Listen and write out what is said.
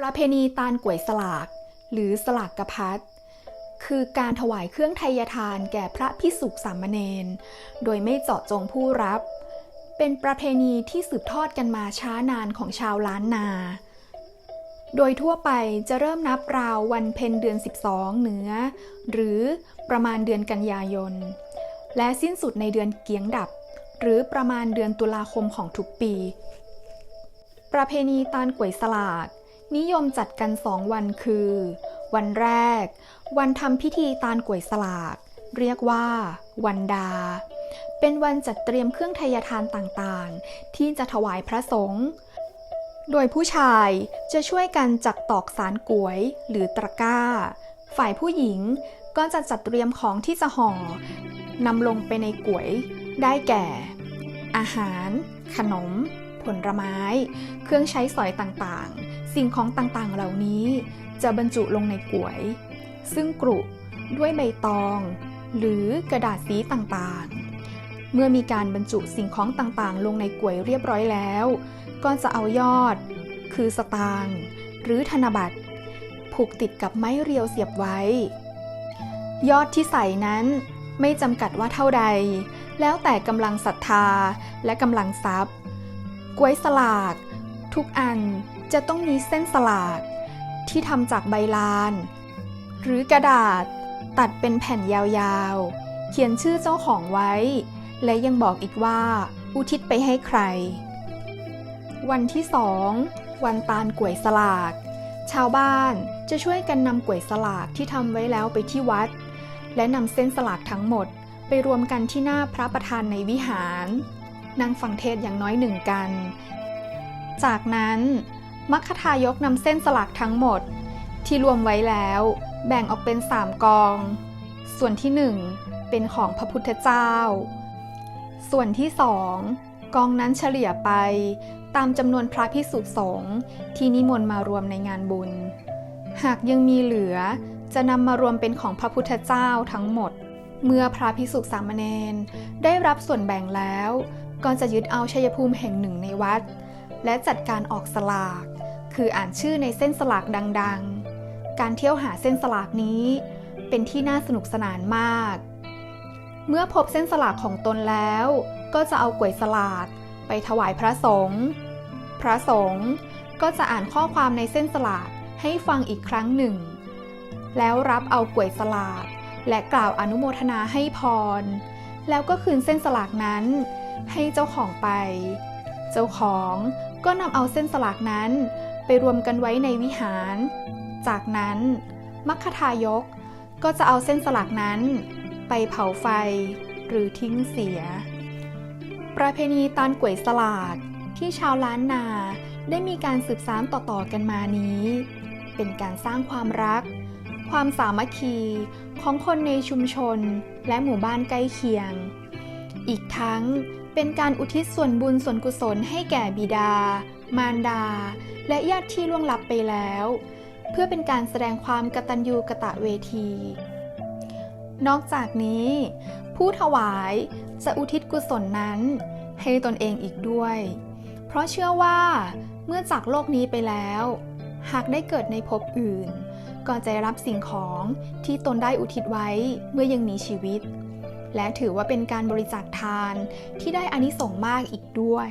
ประเพณีตาลกวยสลาก หรือสลากกระพัดคือการถวายเครื่องไทยทานแก่พระพิสุกสามเณรโดยไม่เจาะจงผู้รับ เป็นประเพณีที่สืบทอดกันมาช้านานของชาวล้านนา โดยทั่วไปจะเริ่มนับราววันเพ็ญเดือน 12 เหนือ หรือประมาณเดือนกันยายน และสิ้นสุดในเดือนเกียงดับ หรือประมาณเดือนตุลาคมของทุกปี ประเพณีตาลกวยสลาก นิยมจัดกันสองวันคือ วันแรก วันทำพิธีตาลกวยสลาก เรียกว่า วันดา เป็นวันจัดเตรียมเครื่องไทยทานต่างๆ ที่จะถวายพระสงฆ์โดยผู้ชายจะช่วยกันจักตอกสารกวยหรือตะกร้า ฝ่ายผู้หญิงก็จะจัดเตรียมของที่จะห่อนำลงไปในกวยได้แก่ อาหาร ขนม ผลไม้ เครื่องใช้สอยต่างๆ สิ่งของต่างๆเหล่านี้จะบรรจุลงในกวย ซึ่งกรุด้วยใบตอง หรือกระดาษสีต่างๆ เมื่อมีการบรรจุสิ่งของต่างๆ ลงในกวยเรียบร้อยแล้ว ก็จะเอายอด คือสตางค์หรือธนบัตร ผูกติดกับไม้เรียวเสียบไว้ ยอดที่ใส่นั้นไม่จำกัดว่าเท่าใด แล้วแต่กำลังศรัทธาและกำลังทรัพย์ กล้วยสลาก ทุกอัน จะต้องมีเส้นสลาก ที่ทำจากใบลาน หรือกระดาษตัดเป็นแผ่นยาวๆ เขียนชื่อเจ้าของไว้ และยังบอกอีกว่า อุทิศไปให้ใคร วันที่สองวันตาลก๋วยสลาก ชาวบ้านจะช่วยกันนำก๋วยสลากที่ทำไว้แล้วไปที่วัด และนำเส้นสลากทั้งหมดไปรวมกันที่หน้าพระประธานในวิหาร นั่งฟังเทศอย่างน้อยหนึ่งกัน จากนั้น มัคคทายกนำเส้นสลากทั้งหมด ที่รวมไว้แล้ว แบ่งออกเป็นสามกอง ส่วนที่หนึ่งเป็นของพระพุทธเจ้า ส่วนที่สองกองนั้นเฉลี่ยไปตามจำนวนพระพิสุสงฆ์ที่นิมนต์มารวมในงานบุญ หากยังมีเหลือจะนำมารวมเป็นของพระพุทธเจ้าทั้งหมด เมื่อพระพิสุสามเณรได้รับส่วนแบ่งแล้ว ก็จะยึดเอาชัยภูมิแห่งหนึ่งในวัด และจัดการออกสลาก คืออ่านชื่อในเส้นสลากดังๆ การเที่ยวหาเส้นสลากนี้ เป็นที่น่าสนุกสนานมาก เมื่อพบเส้นสลากของตนแล้ว ก็จะเอากวยสลากไปถวายพระสงฆ์ พระสงฆ์ก็จะอ่านข้อความในเส้นสลากให้ฟังอีกครั้งหนึ่ง แล้วรับเอากวยสลากและกล่าวอนุโมทนาให้พร แล้วก็คืนเส้นสลากนั้นให้เจ้าของไป เจ้าของก็นำเอาเส้นสลากนั้น ไปรวมกันไว้ในวิหาร จากนั้น มัคคทายกก็จะเอาเส้นสลากนั้น ไปเผาไฟหรือทิ้งเสีย ประเพณีตานกวยสลากที่ชาวล้านนาได้มีการสืบสานต่อๆกันมานี้ เป็นการสร้างความรัก ความสามัคคีของคนในชุมชนและหมู่บ้านใกล้เคียง อีกทั้งเป็นการอุทิศส่วนบุญส่วนกุศลให้แก่บิดา มารดา และญาติที่ล่วงลับไปแล้ว เพื่อเป็นการแสดงความกตัญญูกะตะเวที นอกจากนี้ ผู้ถวายจะอุทิศกุศลนั้น ให้ตนเองอีกด้วย เพราะเชื่อว่าเมื่อจากโลกนี้ไปแล้ว หากได้เกิดในภพอื่น ก็จะรับสิ่งของที่ตนได้อุทิศไว้เมื่อยังมีชีวิต และถือว่าเป็นการบริจาคทานที่ได้อานิสงส์มากอีกด้วย